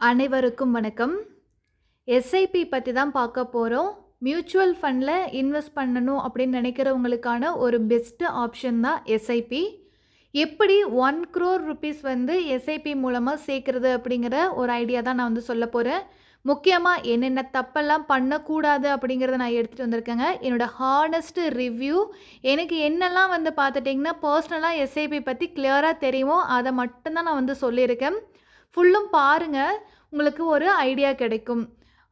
அனைவருக்கும் வணக்கம். எஸ்ஐபி பற்றி தான் பார்க்க போகிறோம் மியூச்சுவல் ஃபண்டில் இன்வெஸ்ட் பண்ணணும் அப்படின்னு நினைக்கிறவங்களுக்கான ஒரு பெஸ்ட்டு ஆப்ஷன் தான் எஸ்ஐபி எப்படி ஒன் க்ரோர் ருபீஸ் வந்து எஸ்ஐபி மூலமாக சேர்க்குறது அப்படிங்கிற ஒரு ஐடியா தான் நான் வந்து சொல்ல போகிறேன் முக்கியமாக என்னென்ன தப்பெல்லாம் பண்ணக்கூடாது அப்படிங்கிறத நான் எடுத்துகிட்டு வந்திருக்கேங்க. என்னோடய ஹானஸ்ட் ரிவ்யூ எனக்கு என்னெல்லாம் வந்து பார்த்துட்டிங்கன்னா பர்சனலாக எஸ்ஐபி பற்றி கிளியராக தெரியுமோ அதை மட்டும்தான் நான் வந்து சொல்லியிருக்கேன். ஃபுல்லும் பாருங்கள் உங்களுக்கு ஒரு ஐடியா கிடைக்கும்.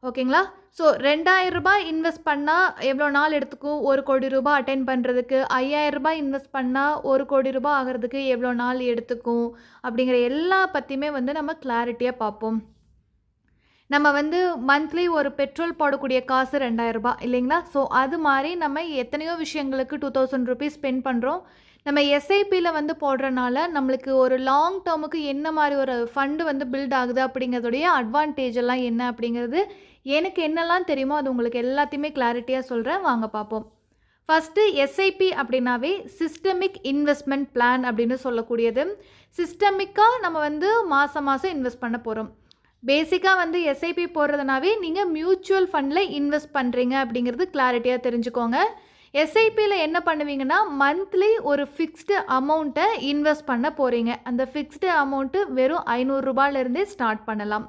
ஓகேங்களா ஸோ ரெண்டாயிரம் ரூபாய் இன்வெஸ்ட் பண்ணால் எவ்வளோ நாள் எடுத்துக்கும்? ஒரு கோடி ரூபாய் அட்டைன் பண்ணுறதுக்கு ஐயாயிரம் ரூபாய் இன்வெஸ்ட் பண்ணால் ஒரு கோடி ரூபாய் ஆகிறதுக்கு எவ்வளோ நாள் எடுத்துக்கும்? அப்படிங்கிற எல்லா பற்றியுமே வந்து நம்ம கிளாரிட்டியாக பார்ப்போம். நம்ம வந்து மந்த்லி ஒரு பெட்ரோல் போடக்கூடிய காசு ரெண்டாயிரம் ரூபாய் இல்லைங்களா? ஸோ அது மாதிரி நம்ம எத்தனையோ விஷயங்களுக்கு டூ தௌசண்ட் ருபீஸ் ஸ்பெண்ட் பண்ணுறோம் நம்ம எஸ்ஐபியில் வந்து போடுறனால நம்மளுக்கு ஒரு லாங் டேர்முக்கு என்ன மாதிரி ஒரு ஃபண்டு வந்து பில்ட் ஆகுது அப்படிங்கிறதுடைய அட்வான்டேஜ் எல்லாம் என்ன அப்படிங்கிறது எனக்கு என்னெல்லாம் தெரியுமோ அது உங்களுக்கு எல்லாத்தையுமே கிளாரிட்டியாக சொல்கிறேன் வாங்க பார்ப்போம். ஃபஸ்ட்டு எஸ்ஐபி அப்படின்னாவே சிஸ்டமிக் இன்வெஸ்ட்மெண்ட் பிளான் அப்படின்னு சொல்லக்கூடியது. சிஸ்டமிக்காக நம்ம வந்து மாதம் மாதம் இன்வெஸ்ட் பண்ண போகிறோம் பேசிக்காக வந்து எஸ்ஐபி போடுறதுனாவே நீங்கள் மியூச்சுவல் ஃபண்டில் இன்வெஸ்ட் பண்ணுறீங்க அப்படிங்கிறது கிளாரிட்டியாக தெரிஞ்சுக்கோங்க. எஸ்ஐபியில் என்ன பண்ணுவீங்கன்னா மந்த்லி ஒரு ஃபிக்ஸ்டு அமௌண்ட்டை இன்வெஸ்ட் பண்ண போகிறீங்க அந்த ஃபிக்ஸ்டு அமௌண்ட்டு வெறும் ஐநூறுரூபாலேருந்தே ஸ்டார்ட் பண்ணலாம்.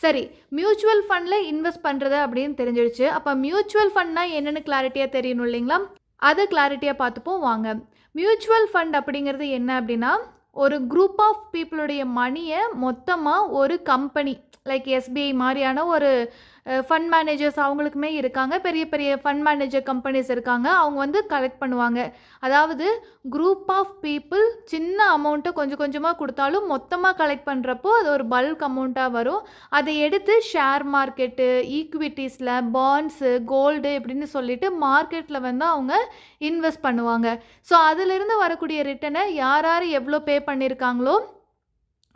சரி மியூச்சுவல் ஃபண்டில் இன்வெஸ்ட் பண்ணுறது அப்படின்னு தெரிஞ்சிடுச்சு அப்போ மியூச்சுவல் ஃபண்ட்னா என்னென்னு கிளாரிட்டியாக தெரியணும் இல்லைங்களா? அதை கிளாரிட்டியாக பார்த்துப்போம் வாங்க. மியூச்சுவல் ஃபண்ட் அப்படிங்கிறது என்ன அப்படின்னா ஒரு குரூப் ஆஃப் பீப்புளுடைய மணியை மொத்தமாக ஒரு கம்பெனி லைக் எஸ்பிஐ மாதிரியான ஒரு ஃபண்ட் மேனேஜர்ஸ் அவங்களுக்குமே இருக்காங்க. பெரிய பெரிய ஃபண்ட் மேனேஜர் கம்பெனிஸ் இருக்காங்க. அவங்க வந்து கலெக்ட் பண்ணுவாங்க. அதாவது குரூப் ஆஃப் பீப்புள் சின்ன அமௌண்ட்டை கொஞ்சம் கொஞ்சமாக கொடுத்தாலும் மொத்தமாக கலெக்ட் பண்ணுறப்போ அது ஒரு பல்க் அமௌண்ட்டாக வரும். அதை எடுத்து ஷேர் மார்க்கெட்டு ஈக்விட்டிஸில் பாண்ட்ஸு கோல்டு இப்படின்னு சொல்லிட்டு மார்க்கெட்டில் வந்து அவங்க இன்வெஸ்ட் பண்ணுவாங்க. ஸோ அதிலிருந்து வரக்கூடிய ரிட்டனை யார் யார் எவ்வளோ பே பண்ணியிருக்காங்களோ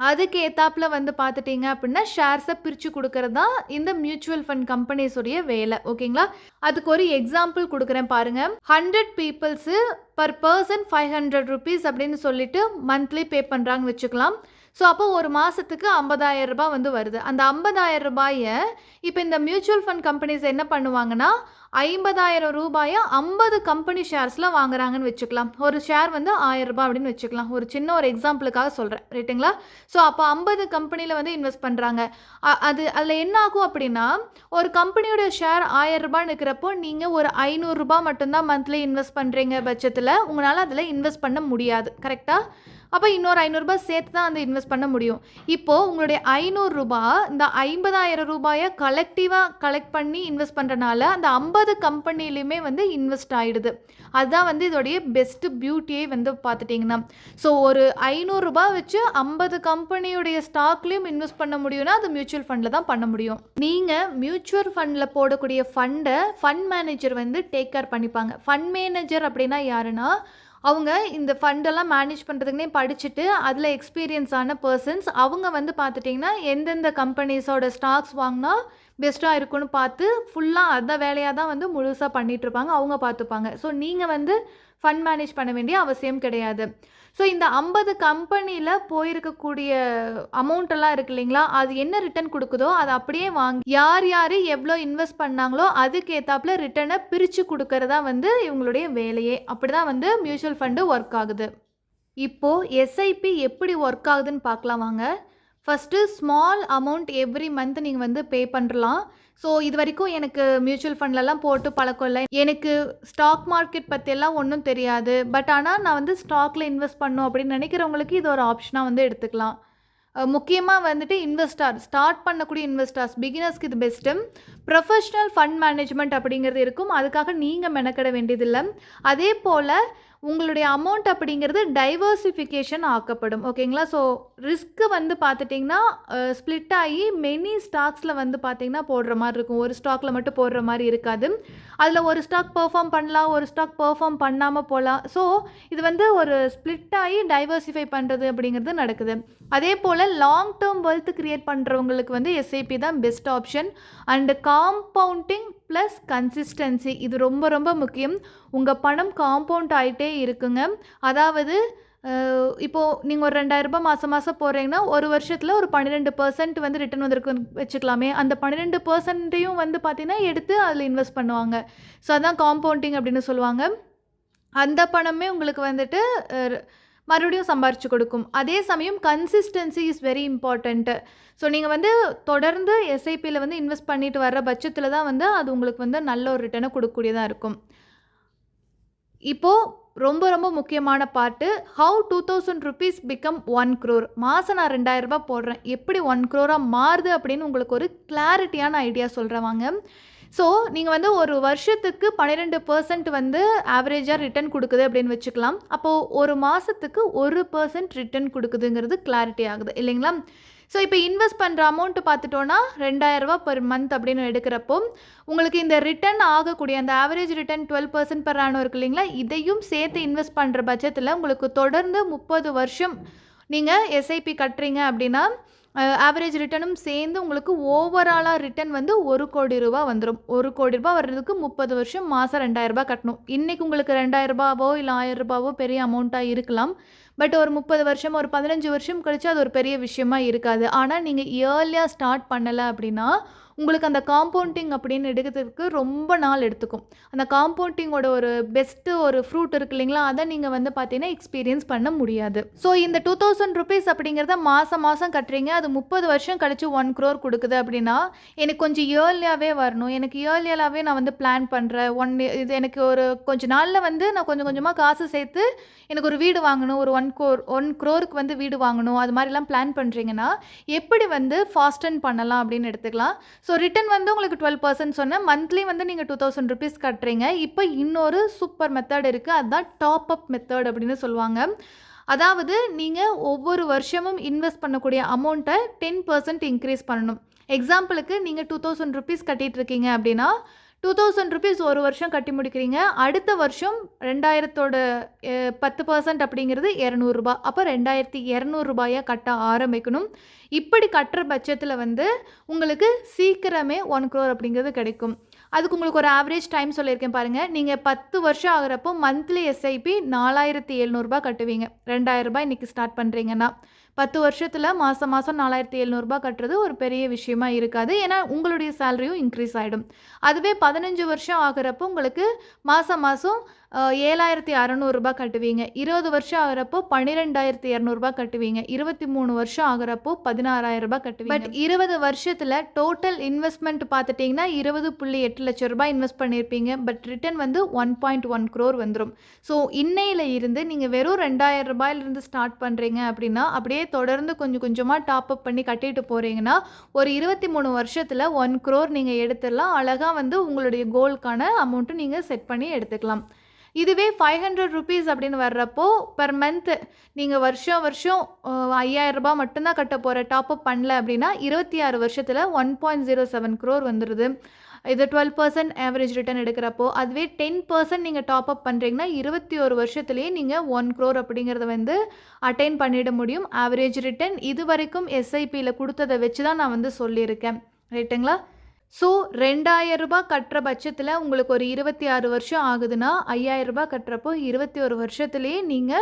அதுக்கு ஏத்தாப்பில் வந்து பார்த்துட்டிங்க அப்படின்னா ஷேர்ஸை பிரித்து கொடுக்கறது தான் இந்த மியூச்சுவல் ஃபண்ட் கம்பெனிஸுடைய வேலை ஓகேங்களா? அதுக்கு ஒரு எக்ஸாம்பிள் கொடுக்குறேன் பாருங்கள் hundred peoples per person five hundred rupees அப்படின்னு சொல்லிட்டு மந்த்லி பே பண்ணுறாங்கன்னு வச்சுக்கலாம். ஸோ அப்போ ஒரு மாதத்துக்கு ஐம்பதாயிரம் ரூபாய் வந்து வருது. அந்த ஐம்பதாயிரம் ரூபாயை இப்போ இந்த மியூச்சுவல் ஃபண்ட் கம்பெனிஸ் என்ன பண்ணுவாங்கன்னா ஐம்பதாயிரம் ரூபாயை ஐம்பது கம்பெனி ஷேர்ஸில் வாங்குறாங்கன்னு வச்சுக்கலாம். ஒரு ஷேர் வந்து ஆயிரம் ரூபாய் அப்படின்னு வச்சுக்கலாம். ஒரு சின்ன ஒரு எக்ஸாம்பிளுக்காக சொல்கிறேன் ரைட்டுங்களா ஸோ அப்போ ஐம்பது கம்பெனியில் வந்து இன்வெஸ்ட் பண்ணுறாங்க அது அதில் என்ன ஆகும் அப்படின்னா ஒரு கம்பெனியோட ஷேர் ஆயிரம் இருக்கிறப்போ நீங்கள் ஒரு ஐநூறுரூபா மட்டும்தான் மந்த்லி இன்வெஸ்ட் பண்ணுறீங்க பட்சத்தில் உங்களால் அதில் இன்வெஸ்ட் பண்ண முடியாது. கரெக்டாக அப்போ இன்னொரு ஐநூறுரூபா சேர்த்து தான் அந்த இன்வெஸ்ட் பண்ண முடியும். இப்போது உங்களுடைய ஐநூறுரூபா இந்த ஐம்பதாயிரம் ரூபாயை கலெக்டிவாக கலெக்ட் பண்ணி இன்வெஸ்ட் பண்ணுறனால அந்த ஐம்பது கம்பெனிலையுமே வந்து இன்வெஸ்ட் ஆகிடுது அதுதான் வந்து இதோடைய பெஸ்ட்டு பியூட்டியே வந்து பார்த்துட்டிங்கன்னா. ஸோ ஒரு ஐநூறுரூபா வச்சு ஐம்பது கம்பெனியுடைய ஸ்டாக்லேயும் இன்வெஸ்ட் பண்ண முடியும்னா அது மியூச்சுவல் ஃபண்டில் தான் பண்ண முடியும். நீங்கள் மியூச்சுவல் ஃபண்டில் போடக்கூடிய ஃபண்டை ஃபண்ட் மேனேஜர் வந்து டேக் கேர் பண்ணிப்பாங்க. ஃபண்ட் மேனேஜர் அப்படின்னா யாருன்னா அவங்க இந்த ஃபண்டெல்லாம் மேனேஜ் பண்ணுறதுக்குனே படிச்சுட்டு அதில் எக்ஸ்பீரியன்ஸ் ஆன பர்சன்ஸ் அவங்க வந்து பார்த்துட்டிங்கன்னா எந்தெந்த கம்பெனிஸோட ஸ்டாக்ஸ் வாங்கினா பெஸ்ட்டாக இருக்குன்னு பார்த்து ஃபுல்லாக அந்த வேலையாக தான் வந்து முழுசாக பண்ணிகிட்ருப்பாங்க அவங்க பார்த்துப்பாங்க. ஸோ நீங்கள் வந்து ஃபண்ட் மேனேஜ் பண்ண வேண்டிய அவசியம் கிடையாது. ஸோ இந்த ஐம்பது கம்பெனியில் போயிருக்கக்கூடிய அமௌண்ட்டெல்லாம் இருக்கு இல்லைங்களா அது என்ன ரிட்டர்ன் கொடுக்குதோ அதை அப்படியே வாங்கி யார் யார் எவ்வளோ இன்வெஸ்ட் பண்ணாங்களோ அதுக்கேற்றாப்புல ரிட்டர்னை பிரித்து கொடுக்கறதா வந்து இவங்களுடைய வேலையே. அப்படி தான் வந்து மியூச்சுவல் ஃபண்டு ஒர்க் ஆகுது. இப்போது எஸ்ஐபி எப்படி ஒர்க் ஆகுதுன்னு பார்க்கலாம் வாங்க. First small amount every month நீங்கள் வந்து பே பண்ணலாம் ஸோ இது வரைக்கும் எனக்கு மியூச்சுவல் ஃபண்ட்லலாம் போட்டு பழக்கம் இல்லை எனக்கு ஸ்டாக் மார்க்கெட் பற்றியெல்லாம் ஒன்றும் தெரியாது. பட் ஆனால் நான் வந்து ஸ்டாக்கில் இன்வெஸ்ட் பண்ணும் அப்படின்னு நினைக்கிறவங்களுக்கு இது ஒரு ஆப்ஷனாக வந்து எடுத்துக்கலாம். முக்கியமாக வந்துட்டு இன்வெஸ்டார் ஸ்டார்ட் பண்ணக்கூடிய இன்வெஸ்டார்ஸ் பிகினர்ஸ்க்கு இது பெஸ்ட்டு ப்ரொஃபஷ்னல் ஃபண்ட் மேனேஜ்மெண்ட் அப்படிங்கிறது இருக்கும். அதுக்காக நீங்கள் மெனக்கட வேண்டியதில்லை. அதே போல் உங்களுடைய அமௌண்ட் அப்படிங்கிறது டைவர்சிஃபிகேஷன் ஆக்கப்படும். ஓகேங்களா ஸோ ரிஸ்க்கு வந்து பார்த்துட்டிங்கன்னா ஸ்ப்ளிட் ஆகி மெனி ஸ்டாக்ஸில் வந்து பார்த்திங்கன்னா போடுற மாதிரி இருக்கும். ஒரு ஸ்டாக்கில் மட்டும் போடுற மாதிரி இருக்காது. அதில் ஒரு ஸ்டாக் பெர்ஃபார்ம் பண்ணலாம் ஒரு ஸ்டாக் பெர்ஃபார்ம் பண்ணாமல் போகலாம் ஸோ இது வந்து ஒரு ஸ்ப்ளிட் ஆகி டைவர்சிஃபை பண்ணுறது அப்படிங்கிறது நடக்குது. அதே போல் லாங் டேர்ம் வெல்த் க்ரியேட் பண்ணுறவங்களுக்கு வந்து எஸ்ஐபி தான் best option and compounding plus consistency இது ரொம்ப ரொம்ப முக்கியம் உங்கள் பணம் காம்பவுண்ட் ஆகிட்டே இருக்குங்க அதாவது இப்போது நீங்கள் ஒரு ரெண்டாயிரரூபா மாதம் மாதம் போடுறீங்கன்னா, ஒரு வருஷத்தில் ஒரு 12% வந்து ரிட்டர்ன் வந்திருக்கு வச்சுக்கலாமே. அந்த பன்னிரெண்டு பர்சன்ட்டையும் வந்து பார்த்தீங்கன்னா, எடுத்து அதில் இன்வெஸ்ட் பண்ணுவாங்க. ஸோ அதான் காம்பவுண்டிங் அப்படின்னு சொல்லுவாங்க. அந்த பணமே உங்களுக்கு வந்துட்டு மறுபடியும் சம்பாரிச்சு கொடுக்கும். அதே சமயம் consistency is very important so நீங்கள் வந்து தொடர்ந்து எஸ்ஐபியில் வந்து இன்வெஸ்ட் பண்ணிட்டு வர்ற பட்சத்தில் தான் வந்து அது உங்களுக்கு வந்து நல்ல ஒரு ரிட்டனை கொடுக்கக்கூடியதாக இருக்கும். இப்போ ரொம்ப ரொம்ப முக்கியமான part how ₹2000 become one crore மாதம் நான் ரெண்டாயிரரூபா போடுறேன். எப்படி ஒன் க்ரோராக மாறுது அப்படின்னு உங்களுக்கு ஒரு கிளாரிட்டியான ஐடியா சொல்றேன் வாங்க. ஸோ நீங்கள் வந்து ஒரு வருஷத்துக்கு 12% வந்து ஆவரேஜாக ரிட்டர்ன் கொடுக்குது அப்படின்னு வச்சுக்கலாம். அப்போது ஒரு மாதத்துக்கு ஒரு பர்சன்ட் ரிட்டர்ன் கொடுக்குதுங்கிறது கிளாரிட்டி ஆகுது இல்லைங்களா? ஸோ இப்போ இன்வெஸ்ட் பண்ணுற அமௌண்ட் பார்த்துட்டோம்னா, ரூ. 2000 பெர் மந்த் அப்படின்னு எடுக்கிறப்போ, உங்களுக்கு இந்த ரிட்டர்ன் ஆகக்கூடிய அந்த average return twelve percent per ஆனும் இருக்கு இல்லைங்களா? இதையும் சேர்த்து இன்வெஸ்ட் பண்ணுற பட்சத்தில் உங்களுக்கு தொடர்ந்து 30 வருஷம் நீங்கள் எஸ்ஐபி கட்டுறீங்க அப்படின்னா, ஆவரேஜ் ரிட்டனும் சேர்ந்து உங்களுக்கு ஓவராலாக ரிட்டர்ன் வந்து ஒரு கோடி ரூபா வந்துடும் ஒரு கோடி ரூபா வர்றதுக்கு 30 வருஷம் மாதம் ரெண்டாயிரரூபா கட்டணும். இன்றைக்கி உங்களுக்கு ரூ. 2,000வோ இல்ல ரூ. 1,000வோ பெரிய அமௌண்ட்டாக இருக்கலாம். பட் ஒரு 30 வருஷம், ஒரு 15 வருஷம் கழிச்சு அது ஒரு பெரிய விஷயமா இருக்காது. ஆனால் நீங்கள் இயர்லியாக ஸ்டார்ட் பண்ணலை அப்படின்னா, உங்களுக்கு அந்த காம்பவுண்டிங் அப்படின்னு எடுக்கிறதுக்கு ரொம்ப நாள் எடுத்துக்கும். அந்த காம்பவுண்டிங்கோட ஒரு பெஸ்ட்டு ஒரு ஃப்ரூட் இருக்கு இல்லைங்களா? அதை நீங்கள் வந்து பார்த்தீங்கன்னா, எக்ஸ்பீரியன்ஸ் பண்ண முடியாது. ஸோ இந்த ₹2000 அப்படிங்கிறத மாதம் மாதம் கட்டுறீங்க. அது 30 வருஷம் கழிச்சு ஒன் க்ரோர் கொடுக்குது அப்படின்னா, எனக்கு கொஞ்சம் இயர்லியாகவே வரணும். எனக்கு இயர்லியலாவே நான் வந்து பிளான் பண்ணுறேன் ஒன் இது எனக்கு ஒரு கொஞ்ச நாளில் வந்து நான் கொஞ்சம் கொஞ்சமாக காசு சேர்த்து எனக்கு ஒரு வீடு வாங்கணும். ஒரு ஒன் கோர் ஒன் க்ரோருக்கு வந்து வீடு வாங்கணும். அது மாதிரிலாம் பிளான் பண்ணுறீங்கன்னா எப்படி வந்து ஃபாஸ்டன் பண்ணலாம் அப்படின்னு எடுத்துக்கலாம். ஸோ ரிட்டன் வந்து உங்களுக்கு 12% சொன்னேன். மந்த்லி வந்து நீங்கள் டூ தௌசண்ட் ருபீஸ் கட்டுறீங்க. இப்போ இன்னொரு சூப்பர் மெத்தட் இருக்குது அதுதான் டாப் அப் மெத்தட் அப்படின்னு சொல்லுவாங்க. அதாவது நீங்கள் ஒவ்வொரு வருஷமும் இன்வெஸ்ட் பண்ணக்கூடிய அமௌண்ட்டை டென் பர்சன்ட் இன்க்ரீஸ் பண்ணணும். எக்ஸாம்பிளுக்கு நீங்க ₹2000 கட்டிட்டு இருக்கீங்க அப்படின்னா, ₹2000 ஒரு வருஷம் கட்டி முடிக்கிறீங்க. அடுத்த வருஷம் ரெண்டாயிரத்தோட பத்து பர்சன்ட் அப்படிங்கிறது இரநூறுபா அப்போ ரெண்டாயிரத்தி இரநூறுபாயாக கட்ட ஆரம்பிக்கணும். இப்படி கட்டுற பட்சத்தில் வந்து உங்களுக்கு சீக்கிரமே ஒன் க்ரோர் அப்படிங்கிறது கிடைக்கும். அதுக்கு உங்களுக்கு ஒரு ஆவரேஜ் டைம் சொல்லியிருக்கேன் பாருங்கள் நீங்கள் பத்து வருஷம் ஆகிறப்போ மந்த்லி எஸ்ஐபி நாலாயிரத்தி எழுநூறுபா கட்டுவீங்க. ரூ. 2,000 ஸ்டார்ட் பண்ணுறீங்கன்னா பத்து வருஷத்தில் மாதம் மாதம் நாலாயிரத்தி எழுநூறுபா கட்டுறது ஒரு பெரிய விஷயமா இருக்காது. ஏன்னா உங்களுடைய சேலரியும் இன்க்ரீஸ் ஆகிடும் அதுவே 15 வருஷம் ஆகிறப்போ உங்களுக்கு மாதம் மாதம் ஏழாயிரத்தி அறநூறுபா கட்டுவீங்க. 20 வருஷம் ஆகிறப்போ பன்னிரெண்டாயிரத்தி இரநூறுபா கட்டுவீங்க. 23 வருஷம் ஆகிறப்போ பதினாறாயிரரூபா கட்டுவீங்க. பட் இருபது வருஷத்தில் டோட்டல் இன்வெஸ்ட்மெண்ட் பார்த்துட்டிங்கன்னா இருபது புள்ளி எட்டு லட்ச ரூபாய் இன்வெஸ்ட் பண்ணியிருப்பீங்க. பட் ரிட்டர்ன் வந்து ஒன் பாயிண்ட் ஒன் க்ரோர் வந்துடும் ஸோ இன்னையில இருந்து நீங்கள் வெறும் ரெண்டாயிரம் ரூபாயிலிருந்து ஸ்டார்ட் பண்ணுறீங்க அப்படின்னா, அப்படியே தொடர்ந்து கொஞ்சம் கொஞ்சமாக டாப் அப் பண்ணி கட்டிட்டு போகிறீங்கன்னா ஒரு இருபத்தி மூணு வருஷத்தில் ஒன் க்ரோர் நீங்கள் எடுத்துடலாம். அழகாக வந்து உங்களுடைய கோல்க்கான அமௌண்ட்டு நீங்கள் செட் பண்ணி எடுத்துக்கலாம். இதுவே ஃபைவ் ஹண்ட்ரட் ருபீஸ் அப்படின்னு வர்றப்போ பர் மந்த் நீங்கள் வருஷம் வருஷம் ஐயாயிரரூபா மட்டும்தான் கட்ட போகிற டாப்அப் பண்ணல அப்படின்னா இருபத்தி ஆறு வருஷத்தில் one point zero seven crore வந்துடுது இது 12% ஆவரேஜ் ரிட்டர்ன் எடுக்கிறப்போ, அதுவே டென் பர்சன்ட் நீங்கள் டாப் அப் பண்றீங்கன்னா, 21 வருஷத்திலேயே நீங்க 1 crore அப்படிங்கிறத வந்து அட்டைன் பண்ணிட முடியும். ஆவரேஜ் ரிட்டர்ன் இது வரைக்கும் எஸ்ஐபியில் கொடுத்ததை வச்சு தான் நான் வந்து சொல்லியிருக்கேன். ரைட்டுங்களா? ஸோ ரூ. 2,000 கட்டுற பட்சத்தில் உங்களுக்கு ஒரு 26 வருஷம் ஆகுதுன்னா, ரூ. 5,000 கட்டுறப்போ 21 வருஷத்திலேயே நீங்க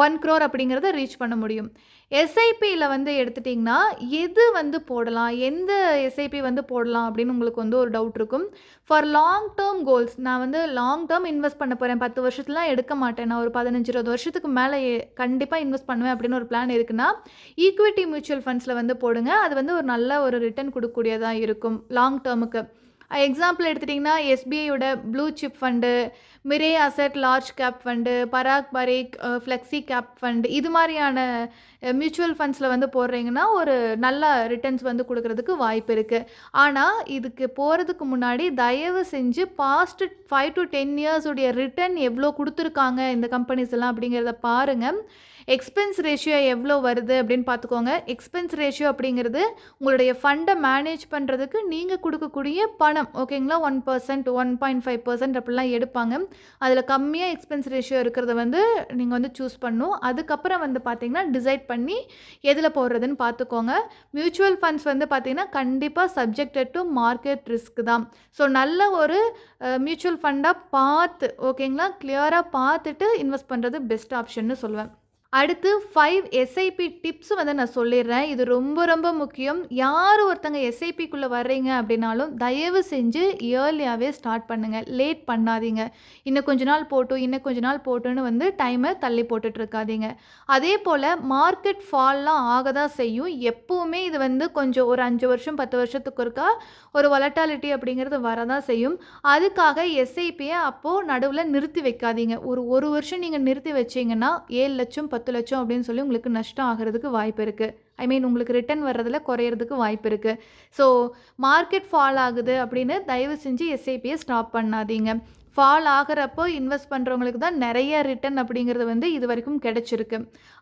ஒன் க்ரோர் அப்படிங்கிறத ரீச் பண்ண முடியும். எஸ்ஐபியில் வந்து எடுத்துட்டிங்கன்னா எது வந்து போடலாம்? எந்த எஸ்ஐபி வந்து போடலாம் அப்படின்னு உங்களுக்கு வந்து ஒரு டவுட் இருக்கும். ஃபார் லாங் டேர்ம் கோல்ஸ் நான் வந்து லாங் டேர்ம் இன்வெஸ்ட் பண்ண போறேன். 10 வருஷத்துலலாம் எடுக்க மாட்டேன். நான் ஒரு 15, 20 வருஷத்துக்கு மேலே கண்டிப்பாக இன்வெஸ்ட் பண்ணுவேன் அப்படின்னு ஒரு பிளான் இருக்குன்னா, ஈக்விட்டி மியூச்சுவல் ஃபண்ட்ஸில் வந்து போடுங்க. அது வந்து ஒரு நல்ல ஒரு ரிட்டர்ன் கொடுக்கக்கூடியதாக இருக்கும். லாங் டேர்முக்கு எக்ஸாம்பிள் எடுத்துட்டீங்கன்னா, எஸ்பிஐயோட blue chip fund, Mirae Asset large cap fund, Parag Parikh flexi cap fund இது மாதிரியான மியூச்சுவல் ஃபண்ட்ஸில் வந்து போடுறீங்கன்னா, ஒரு நல்ல ரிட்டர்ன்ஸ் வந்து கொடுக்கறதுக்கு வாய்ப்பு இருக்குது ஆனால் இதுக்கு போகிறதுக்கு முன்னாடி தயவு செஞ்சு பாஸ்ட் ஃபைவ் டு டென் இயர்ஸுடைய ரிட்டர்ன் எவ்வளோ கொடுத்துருக்காங்க இந்த கம்பெனிஸ் எல்லாம் அப்படிங்கிறத பாருங்கள் எக்ஸ்பென்ஸ் ரேஷியோ எவ்வளோ வருது அப்படின்னு பார்த்துக்கோங்க. எக்ஸ்பென்ஸ் ரேஷியோ அப்படிங்கிறது உங்களுடைய ஃபண்டை மேனேஜ் பண்ணுறதுக்கு நீங்கள் கொடுக்கக்கூடிய பணம். ஓகேங்களா? 1%, 1.5% அப்படிலாம் எடுப்பாங்க. அதில் கம்மியாக எக்ஸ்பென்ஸ் ரேஷியோ இருக்கிறத வந்து நீங்கள் வந்து சூஸ் பண்ணும் அதுக்கப்புறம் வந்து பார்த்தீங்கன்னா, டிசைட் பண்ணி எதில் போடுறதுன்னு பார்த்துக்கோங்க. மியூச்சுவல் ஃபண்ட்ஸ் வந்து பார்த்தீங்கன்னா, கண்டிப்பாக சப்ஜெக்டட் டூ மார்க்கெட் ரிஸ்க் தான். ஸோ நல்ல ஒரு மியூச்சுவல் ஃபண்டாக பார்த்து ஓகேங்களா? கிளியராக பார்த்துட்டு இன்வெஸ்ட் பண்ணுறது பெஸ்ட் ஆப்ஷன்னு சொல்லுவேன். அடுத்து ஃபைவ் எஸ்ஐபி டிப்ஸ் வந்து நான் சொல்லிடுறேன். இது ரொம்ப ரொம்ப முக்கியம். யார் ஒருத்தங்க எஸ்ஐபிக்குள்ளே வர்றீங்க அப்படின்னாலும் தயவு செஞ்சு இயர்லியாகவே ஸ்டார்ட் பண்ணுங்கள் லேட் பண்ணாதீங்க. இன்னும் கொஞ்ச நாள் போட்டும் இன்னும் கொஞ்ச நாள் போட்டுன்னு வந்து டைமை தள்ளி போட்டுட்ருக்காதீங்க. அதே போல் மார்க்கெட் ஃபால்லாம் ஆக தான் செய்யும். எப்போவுமே இது வந்து கொஞ்சம் ஒரு அஞ்சு வருஷம் பத்து வருஷத்துக்கு இருக்கா ஒரு வலட்டாலிட்டி அப்படிங்கிறது வரதான் செய்யும். அதுக்காக எஸ்ஐபியை அப்போது நடுவில் நிறுத்தி வைக்காதீங்க. ஒரு ஒரு வருஷம் நீங்கள் நிறுத்தி வச்சிங்கன்னா ஏழு லட்சம் பத்து பத்து லட்சம் அப்படின்னு சொல்லி உங்களுக்கு நஷ்டம் ஆகிறதுக்கு வாய்ப்பு இருக்குது ஐ மீன் உங்களுக்கு ரிட்டர்ன் வர்றதில் குறையிறதுக்கு வாய்ப்பு இருக்குது ஸோ மார்க்கெட் ஃபால் ஆகுது அப்படின்னு தயவு செஞ்சு எஸ்ஐபியை ஸ்டாப் பண்ணாதீங்க. ஃபால் ஆகிறப்போ இன்வெஸ்ட் பண்ணுறவங்களுக்கு தான் நிறைய ரிட்டர்ன் அப்படிங்கிறது வந்து இது வரைக்கும் கிடச்சிருக்கு.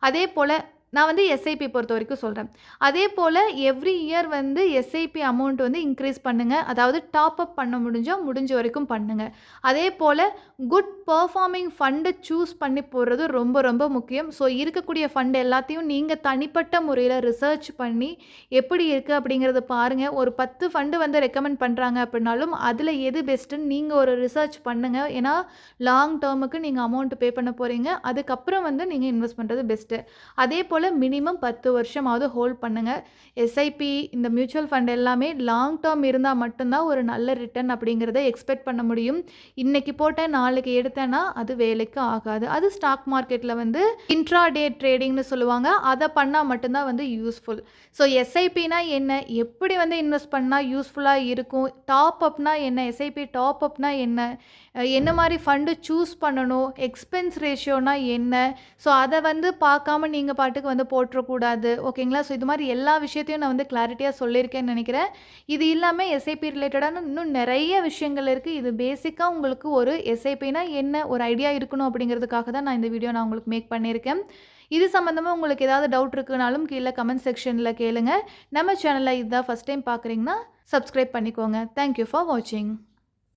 அதே போல் நான் வந்து எஸ்ஐபி பொறுத்த வரைக்கும் சொல்கிறேன் அதே போல் எவ்ரி இயர் வந்து எஸ்ஐபி அமௌண்ட் வந்து இன்க்ரீஸ் பண்ணுங்கள் அதாவது டாப் அப் பண்ண முடிஞ்சால் முடிஞ்ச வரைக்கும் பண்ணுங்கள் அதே போல் குட் பர்ஃபார்மிங் ஃபண்டை சூஸ் பண்ணி போடுறது ரொம்ப ரொம்ப முக்கியம். ஸோ இருக்கக்கூடிய ஃபண்ட் எல்லாத்தையும் நீங்கள் தனிப்பட்ட முறையில் ரிசர்ச் பண்ணி எப்படி இருக்குது அப்படிங்கிறத பாருங்கள் ஒரு பத்து ஃபண்டு வந்து ரெக்கமெண்ட் பண்ணுறாங்க அப்படின்னாலும் அதில் எது பெஸ்ட்டுன்னு நீங்கள் ஒரு ரிசர்ச் பண்ணுங்கள் ஏன்னா லாங் டேர்முக்கு நீங்கள் அமௌண்ட் பே பண்ண போகிறீங்க அதுக்கப்புறம் வந்து நீங்கள் இன்வெஸ்ட் பண்ணுறது பெஸ்ட்டு அதே போல் மினிமம் பத்து வருஷமாவது ஹோல்ட் பண்ணுங்கள் எஸ்ஐபி இந்த மியூச்சுவல் ஃபண்ட் எல்லாமே லாங் டேர்ம் இருந்தால் மட்டும்தான் ஒரு நல்ல ரிட்டர்ன் அப்படிங்கிறத எக்ஸ்பெக்ட் பண்ண முடியும். இன்றைக்கி போட்டேன் நாளைக்கு எடுத்தேன்னா அது வேலைக்கு ஆகாது. அது ஸ்டாக் மார்க்கெட்டில் வந்து இன்ட்ரா டே ட்ரேடிங்னு சொல்லுவாங்க. அதை பண்ணால் மட்டும்தான் வந்து யூஸ்ஃபுல் ஸோ எஸ்ஐபினா என்ன? எப்படி வந்து இன்வெஸ்ட் பண்ணால் யூஸ்ஃபுல்லாக இருக்கும்? டாப் அப்னா என்ன? எஸ்ஐபி டாப் அப்னா என்ன? என்ன மாதிரி ஃபண்டு சூஸ் பண்ணணும்? எக்ஸ்பென்ஸ் ரேஷியோனா என்ன? ஸோ அதை வந்து பார்க்காம நீங்கள் பாட்டுக்கு வந்து போட்டுறக்கூடாது. ஓகேங்களா ஸோ இது மாதிரி எல்லா விஷயத்தையும் நான் வந்து கிளாரிட்டியாக சொல்லியிருக்கேன்னு நினைக்கிறேன். இது இல்லாமல் எஸ்ஐபி ரிலேட்டடான இன்னும் நிறைய விஷயங்கள் இருக்குது இது பேசிக்காக உங்களுக்கு ஒரு எஸ்ஐபினா என்ன? ஒரு ஐடியா இருக்கணும் அப்படிங்கிறதுக்காக தான் நான் இந்த வீடியோ நான் உங்களுக்கு மேக் பண்ணியிருக்கேன். இது சம்மந்தமாக உங்களுக்கு ஏதாவது டவுட் இருக்குனாலும் கீழே கமெண்ட் செக்ஷனில் கேளுங்க. நம்ம சேனலில் இதுதான் ஃபஸ்ட் டைம் பார்க்குறீங்கன்னா சப்ஸ்கிரைப் பண்ணிக்கோங்க. தேங்க்யூ ஃபார் வாட்சிங்